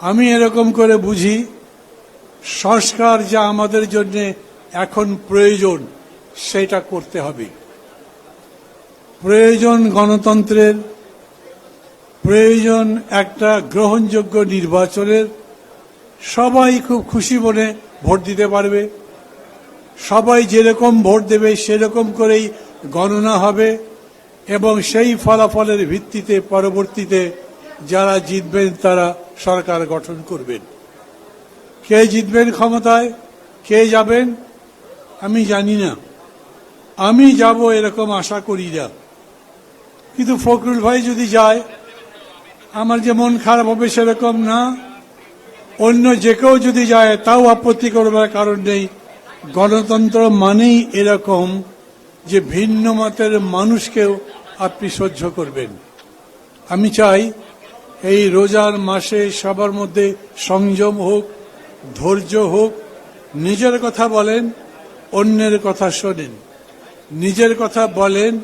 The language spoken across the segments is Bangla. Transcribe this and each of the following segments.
আমি এরকম করে বুঝি, সংস্কার যা আমাদের জন্য এখন প্রয়োজন, সেটা করতে হবে। প্রয়োজন গণতন্ত্রের, প্রয়োজন একটা গ্রহণযোগ্য নির্বাচনের, সবাই খুব খুশি মনে ভোট দিতে পারবে। সবাই যেরকম ভোট দেবে, সেরকম করেই গণনা হবে এবং সেই ফলাফলের ভিত্তিতে পরবর্তীতে যারা জিতবেন তারা সরকার গঠন করবেন। কে জিতবেন ক্ষমতায়, কে যাবেন, আমি জানি না। আমি যাব এরকম আশা করি না। কিন্তু ফখরুল ভাই যদি যায়, আমার যে মন খারাপ হবে সেরকম না। অন্য যে কেউ যদি যায়, তাও আপত্তি করবার কারণ নেই। গণতন্ত্র মানেই এরকম যে ভিন্ন মতের মানুষকেও আপনি সহ্য করবেন। আমি চাই এই রোজার মাসে সবার মধ্যে সংযম হোক, ধৈর্য হোক, নিজের কথা বলেন, অন্যের কথা শোনেন। নিজের কথা বলেন,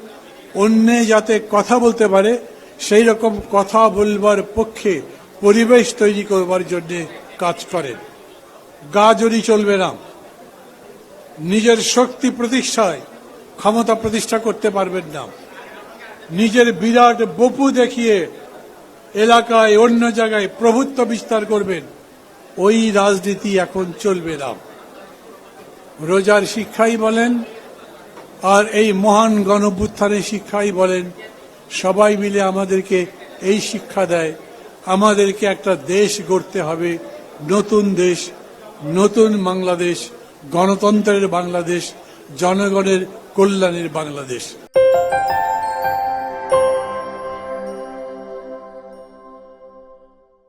অন্যে যাতে কথা বলতে পারে, সেই রকম কথা বলবার পক্ষে পরিবেশ তৈরি করবার জন্য কাজ করেন। গা জড়ি চলবে না। নিজের শক্তি প্রতিষ্ঠায় ক্ষমতা প্রতিষ্ঠা করতে পারবেন না। নিজের বিরাট বপু দেখিয়ে এলাকায়, অন্য জায়গায় প্রভুত্ব বিস্তার করবেন। ওই রাজনীতি এখন চলবে না। রোজার শিক্ষাই বলেন, আর এই মহান গণভ্যুত্থানের শিক্ষাই বলেন, সবাই মিলে আমাদেরকে এই শিক্ষা দেয়, আমাদেরকে একটা দেশ গড়তে হবে, নতুন দেশ, নতুন বাংলাদেশ, গণতন্ত্রের বাংলাদেশ, জনগণের কল্যাণের বাংলাদেশ।